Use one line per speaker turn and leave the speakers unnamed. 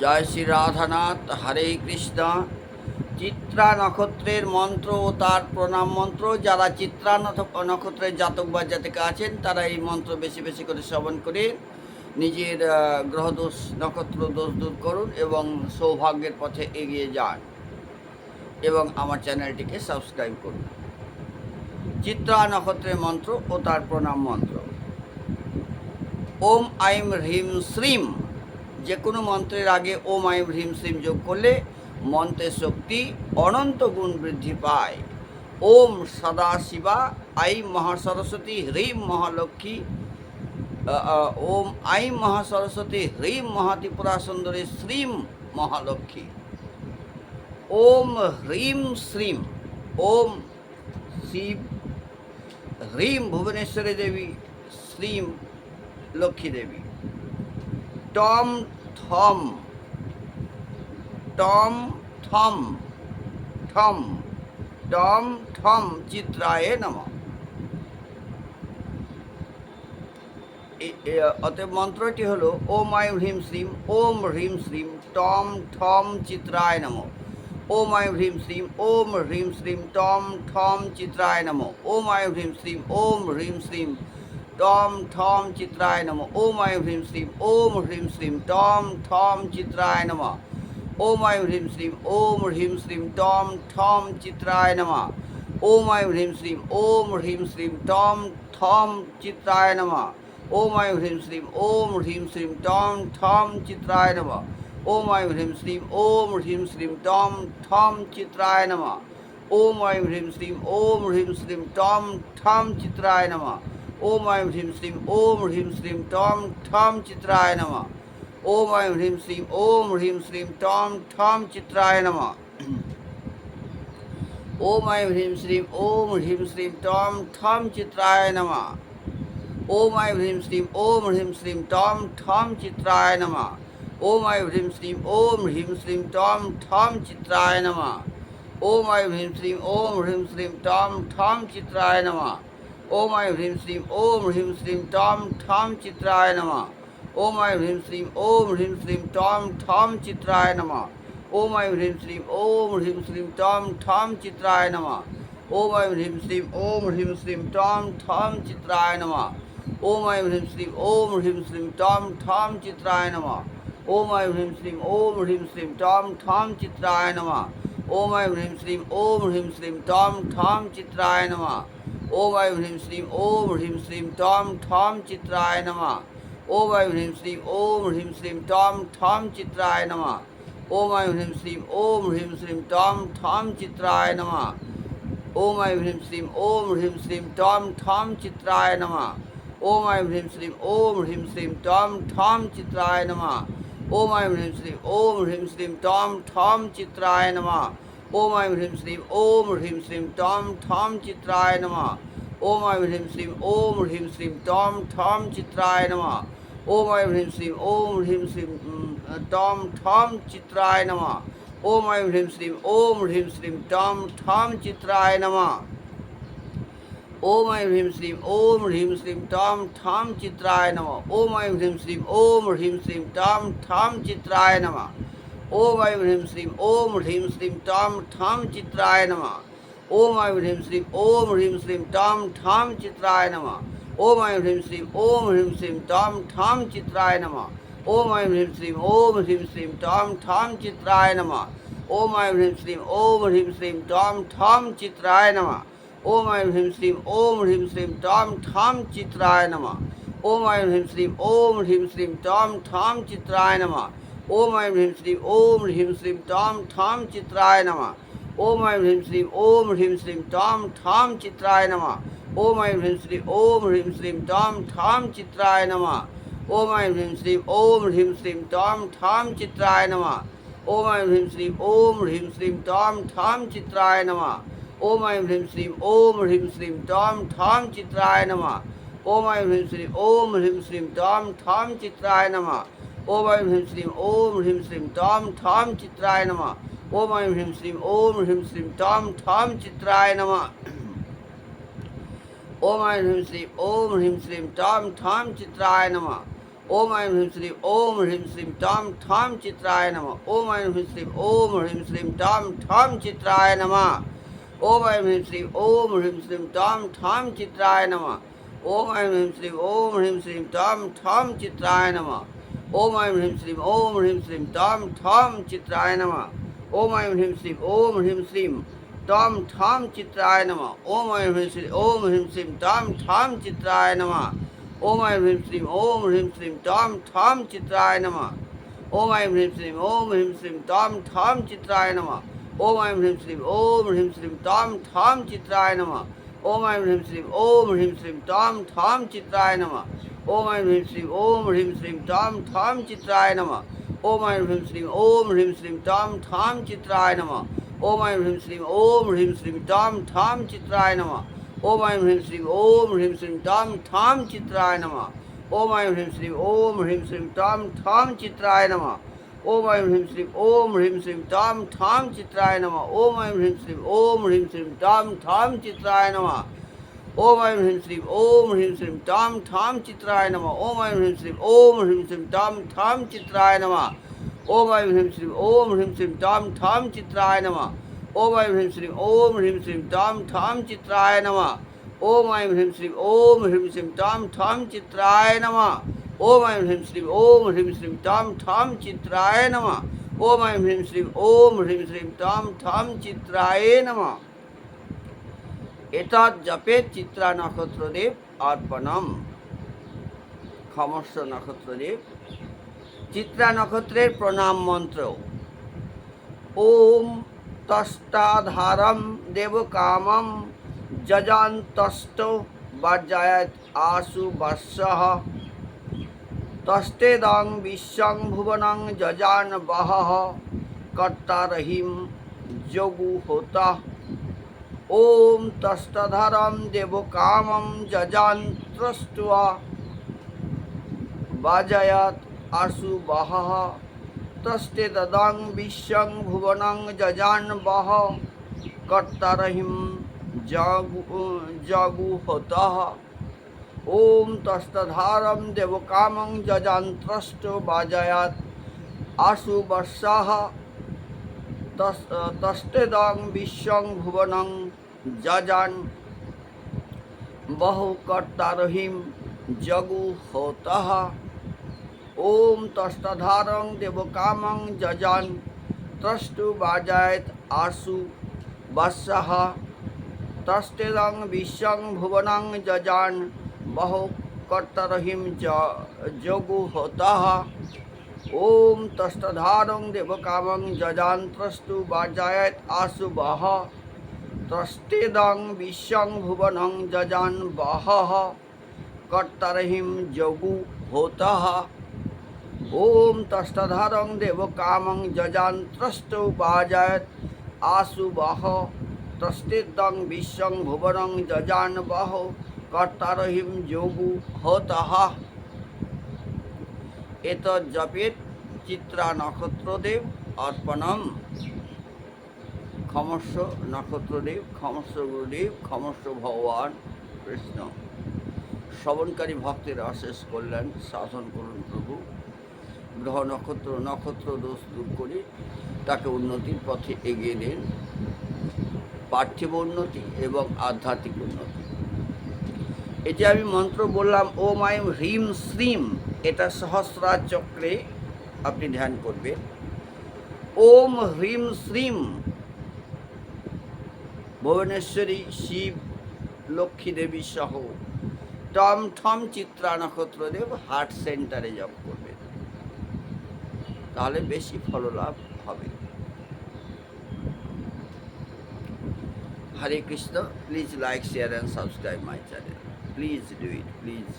জয় শ্রী রাধানাথ, হরে কৃষ্ণ। চিত্রা নক্ষত্রের মন্ত্র ও তার প্রণাম মন্ত্র, যারা চিত্রা নক্ষত্রের জাতক বা জাতিকা আছেন, তারা এই মন্ত্র বেশি বেশি করে শ্রবণ করে নিজের গ্রহদোষ, নক্ষত্র দোষ দূর করুন এবং সৌভাগ্যের পথে এগিয়ে যান এবং আমার চ্যানেলটিকে সাবস্ক্রাইব করুন। চিত্রা নক্ষত্রের মন্ত্র ও তার প্রণাম মন্ত্র। ওম আইম হ্রিম শ্রীম। যে কোনো মন্ত্রের আগে ওম আইম হ্রিম শ্রীম যোগ করলে মন্ত্রের শক্তি অনন্ত গুণ বৃদ্ধি পায়। ওম সদা শিবা আইম মহাসরস্বতী, হ্রিম মহালক্ষ্মী ওম আইম মহাসরস্বতী, হ্রিম মহাত্রিপুরা সুন্দরী, শ্রীম মহালক্ষ্মী। ওম হ্রিম শ্রীম, ওম শিব, হ্রিম ভুবনেশ্বরী দেবী, শ্রীম লক্ষ্মী দেবী। টম থম। টম থম। ঠম টম ঠম চিত্রায় নম। অতএব মন্ত্রটি হলো, ওম আইম হ্রিম শ্রীম, ওম হ্রিম শ্রীম, টম ঠম চিত্রায় নম। ওম আইম হ্রিম শ্রীম, ওম হ্রিম শ্রীম, টম ঠম চিত্রায় নম। ওম আইম হ্রিম শ্রীম, ওম হ্রিম শ্রীম টম ঠম চিত্রায় নম ওম আইম হ্রিম শ্রীম ওম হ্রিম শ্রীম টম ঠম চিত্রায় নম ওম আইম হ্রিম শ্রীম ওম হ্রিম শ্রীম টম ঠম চিত্রায় নম ওম আইম হ্রিম শ্রীম ওম হ্রিম শ্রীম টম থম চিত্রায় নম ওম আইম হ্রিম শ্রীম ওম হ্রিম শ্রীম টম ঠম চিত্রায় নম ওম আইম হ্রিম শ্রীম ওম হ্রিম শ্রীম টম ঠম চিত্রায় নম ওম আইম হ্রিম শ্রীম ওম হ্রিম শ্রীম টম ঠম চিত্রায় নম ওম আইম হ্রিম শ্রীম ওম হ্রিম শ্রীম টম ঠম চিত্রায় নম ওম আইম হ্রিম শ্রীম ওম হ্রিম শ্রীম টম ঠম চিত্রায় নম ওম আইম হ্রিম শ্রীম ওম হ্রিম শ্রীম টম ঠম চিত্রায় নম ওম আইম হ্রিম শ্রীম ওম হ্রিম শ্রীম টম ঠম চিত্রায় নম ওম আইম হ্রিম শ্রীম ওম হ্রিম শ্রীম টম ঠম চিত্রায় নম ওম আইম হ্রিম শ্রীম ওম হ্রিম শ্রীম টম ঠম চিত্রায় নম ওম আইম হ্রিম শ্রীম ওম হ্রিম শ্রীম টম ঠম চিত্রায় নম ওম আইম হ্রিম শ্রীম ওম হ্রিম শ্রীম টম ঠম চিত্রায় নম ওম আইম হ্রিম শ্রীম ওম হ্রিম শ্রীম টম ঠম চিত্রায় নম ওম আইম হ্রিম শ্রীম ওম হ্রিম শ্রীম টম ঠম চিত্রায় নম ওম আইম হ্রিম শ্রীম ওম হ্রিম শ্রীম টম ঠম চিত্রায় নম ওম আইম হ্রিম শ্রীম ওম হ্রিম শ্রীম টম ঠম চিত্রায় নম ওম আইম হ্রিম শ্রীম ওম হ্রিম শ্রীম টম ঠম চিত্রায় নম ওম আইম হ্রিম শ্রীম ওম হ্রিম শ্রীম টম ঠম চিত্রায় নম ওম আইম হ্রিম শ্রীম ওম হ্রিম শ্রীম টম ঠম চিত্রায় নম ওম আইম হ্রিম শ্রীম ওম হ্রিম শ্রীম টম ঠম চিত্রায় নম ওম আইম হ্রিম শ্রীম ওম হ্রিম শ্রীম টম ঠম চিত্রায় নম ওম আইম হ্রিম শ্রীম ওম হ্রিম শ্রীম টম ঠম চিত্রায় নম ওম আইম হ্রিম শ্রীম ওম হ্রিম শ্রীম টম ঠম চিত্রায় নম ওম আইম হ্রিম শ্রীম ওম হ্রিম শ্রীম টম ঠম চিত্রায় নম ওম আইম হ্রিম শ্রীম ওম হ্রিম শ্রীম টম ঠম চিত্রায় নম ওম আইম হ্রিম শ্রীম ওম হ্রিম শ্রীম উম, টম ঠম চিত্রায় নম ওম আইম হ্রিম শ্রীম ওম হ্রিম শ্রীম টম ঠম চিত্রায় নম ওম আইম হ্রিম শ্রীম ওম হ্রিম শ্রীম টম ঠম চিত্রায় নম ওম আইম হ্রিম শ্রীম ওম হ্রিম শ্রীম টম ঠম চিত্রায় নম ওম আইম হ্রিম শ্রীম, ওম হ্রিম শ্রীম, টম ঠম চিত্রায় নম। ওম আইম হ্রিম শ্রীম, ওম হ্রিম শ্রীম, টম ঠম চিত্রায় নম। ওম আইম হ্রিম শ্রীম, ওম হ্রিম শ্রীম, টম ঠম চিত্রায় নম। ওম আইম হ্রিম শ্রীম, ওম হ্রিম শ্রীম, টম ঠম চিত্রায় নম। ওম আইম হ্রিম শ্রীম, ওম হ্রিম শ্রীম, টম ঠম চিত্রায় নম। ওম আইম হ্রিম শ্রীম, ওম হ্রিম শ্রীম, টম ঠম চিত্রায় নম। ওম আইম হ্রিম শ্রীম, ওম হ্রিম শ্রীম, টম ঠম চিত্রায় নম ওম আইম হ্রিম শ্রীম ওম হ্রিম শ্রীম টম ঠম চিত্রায় নম ওম আইম হ্রিম শ্রীম ওম হ্রিম শ্রীম টম ঠম চিত্রায় নম ওম আইম হ্রিম শ্রীম ওম হ্রিম শ্রীম টম ঠম চিত্রায় নম ওম আইম হ্রিম শ্রীম ওম হ্রিম শ্রীম টম ঠম চিত্রায় নম ওম আইম হ্রিম শ্রীম ওম হ্রিম শ্রীম টম ঠম চিত্রায় নম ওম আইম হ্রিম শ্রীম ওম হ্রিম শ্রীম টম ঠম চিত্রায় নম ওম আইম হ্রিম শ্রীম ওম হ্রিম শ্রীম টম ঠম চিত্রায় নম ওম আইম হ্রিম শ্রীম ওম হ্রিম শ্রীম টম ঠম চিত্রায় নম ওম আইম হ্রিম শ্রীম ওম হ্রিম শ্রীম টম ঠম চিত্রায় নম ওম আইম হ্রিম শ্রীম ওম হ্রিম শ্রীম টম ঠম চিত্রায় নম ওম আইম হ্রিম শ্রীম ওম হ্রিম শ্রীম টম ঠম চিত্রায় নম ওম আইম হ্রিম শ্রীম ওম হ্রিম শ্রীম টম ঠম চিত্রায় নম ওম আইম হ্রিম শ্রীম ওম হ্রিম শ্রীম টম ঠম চিত্রায় নম ওম আইম হ্রিম শ্রীম ওম হ্রিম শ্রীম টম ঠম চিত্রায় নম ওম আইম হ্রিম শ্রীম ওম হ্রিম শ্রীম টম ঠম চিত্রায় নম ওম আইম হ্রিম শ্রীম ওম হ্রিম শ্রীম টম ঠম চিত্রায় নম ওম আইম হ্রিম শ্রীম ওম হ্রিম শ্রীম টম ঠম চিত্রায় নম ওম আইম হ্রিম শ্রীম ওম হ্রিম শ্রীম টম ঠম চিত্রায় নম ওম আইম হ্রিম শ্রীম ওম হ্রিম শ্রীম টম ঠম চিত্রায় নম ওম আইম হ্রিম শ্রীম ওম হ্রিম শ্রীম টম ঠম চিত্রায় নম ওম আইম হ্রিম শ্রীম ওম হ্রিম শ্রীম টম ঠম চিত্রায় নম ওম আইম হ্রিম শ্রীম ওম হ্রিম শ্রীম টম ঠম চিত্রায় নম ওম আইম হ্রিম শ্রীম ওম হ্রিম শ্রীম টম ঠম চিত্রায় নম ওম আইম হ্রিম শ্রীম ওম হ্রিম শ্রীম টম ঠম চিত্রায় নম ওম আইম হ্রিম শ্রীম ওম হ্রিম শ্রীম টম ঠম চিত্রায় নম ওম আইম হ্রিম শ্রীম ওম হ্রিম শ্রীম টম ঠম চিত্রায় নম ওম আইম হ্রিম শ্রীম ওম হ্রিম শ্রীম টম ঠম চিত্রায় নম ওম আইম হ্রিম শ্রীম ওম হ্রিম শ্রীম টম ঠম চিত্রায় ওম আইম হ্রিম শ্রীম ওম হ্রিম শ্রীম টম ঠম চিত্রায় নম ওম আইম হ্রিম শ্রীম ওম হ্রিম শ্রীম টম ঠম চিত্রায় নম ওম আইম হ্রিম শ্রীম ওম হ্রিম শ্রীম টম ঠম চিত্রায় নম ওম আইম হ্রিম শ্রীম ওম হ্রিম শ্রীম টম ঠম চিত্রায় নম ওম আইম হ্রিম শ্রীম ওম হ্রিম শ্রীম টম ঠম চিত্রায় নম ওম আইম হ্রিম শ্রীম ওম হ্রিম শ্রীম টম ঠম চিত্রায় নম ওম আইম হ্রিম শ্রীম ওম হ্রিম শ্রীম টম ঠম চিত্রায় নম এতৎ জপে চিত্রা নক্ষত্রদেব অর্পণম। ক্ষমস্ব নক্ষত্রদেব। চিত্রা নক্ষত্রের প্রণাম মন্ত্র। ওম তষ্টাধারম দেবকামম যজান্তষ্ট বর্জায়ত আশু বর্ষঃ তষ্টেদং বিশ্বং ভুবনং যজান বহঃ। কর্তারহিম যোগু হোতা। ওম তষ্টধরম দেবকামম যজান্ত্রষ্টুয়া বাজয়াত আশু বহঃ। তষ্টে দদং বিশ্বং ভুবনং যজান বহ। কর্তারহিম জগু জগু হতঃ ওম তষ্টধারম দেবকামং যজান্ত্রষ্ট বাজয়াত আশু বর্ষাহ তষ্টেদং বিশ্বং ভুবনং যজান বহু কর্তারহিম জগু হোতঃ ওম তষ্টধারং দেবকামং যজান ত্রষ্টু বাজায়ত আশু বৎসহ তষ্টেদং বিশ্বং ভুবনং যজান বহু কর্তরহিম যোগু হতঃ ওম তষ্টধারং দেবকামং যজান ত্রষ্টু বাজায়ত ত্রষ্টেদং বিশ্বং ভুবনং যজান বহঃ কর্তারহিম যোগু হোতঃ ওম তষ্টধারং দেবকামং যজান্ত্রষ্ট বাজায়ত আশু বহ তষ্টেদং বিশ্বং ভুবনং যজান বহ কর্তারহিম যোগু হতঃ এত জপেত চিত্রা নক্ষত্রদেব অর্পণম ক্ষমস্ব নক্ষত্রদেব ক্ষমস্ব গুরুদেব ক্ষমস্ব ভগবান কৃষ্ণ। শ্রবণকারী ভক্তের অশেষ কল্যাণ শাসন করুন প্রভু। গ্রহ নক্ষত্র নক্ষত্র দোষ দূর করে, তাকে উন্নতির পথে এগিয়ে দেন। পার্থিব উন্নতি এবং আধ্যাত্মিক উন্নতি। এটি আমি মন্ত্র বললাম, ও মাইম হ্রিম শ্রীম, এটা সহস্রার চক্রে আপনি ধ্যান করবেন। ওম হ্রিম শ্রীম ভুবনেশ্বরী শিব লক্ষ্মী দেবী সহ টম ঠম চিত্রা নক্ষত্রদেব হার্ট সেন্টারে জব করবেন তাহলে বেশি ফললাভ হবে। Hare Krishna please like share and subscribe my channel please do it please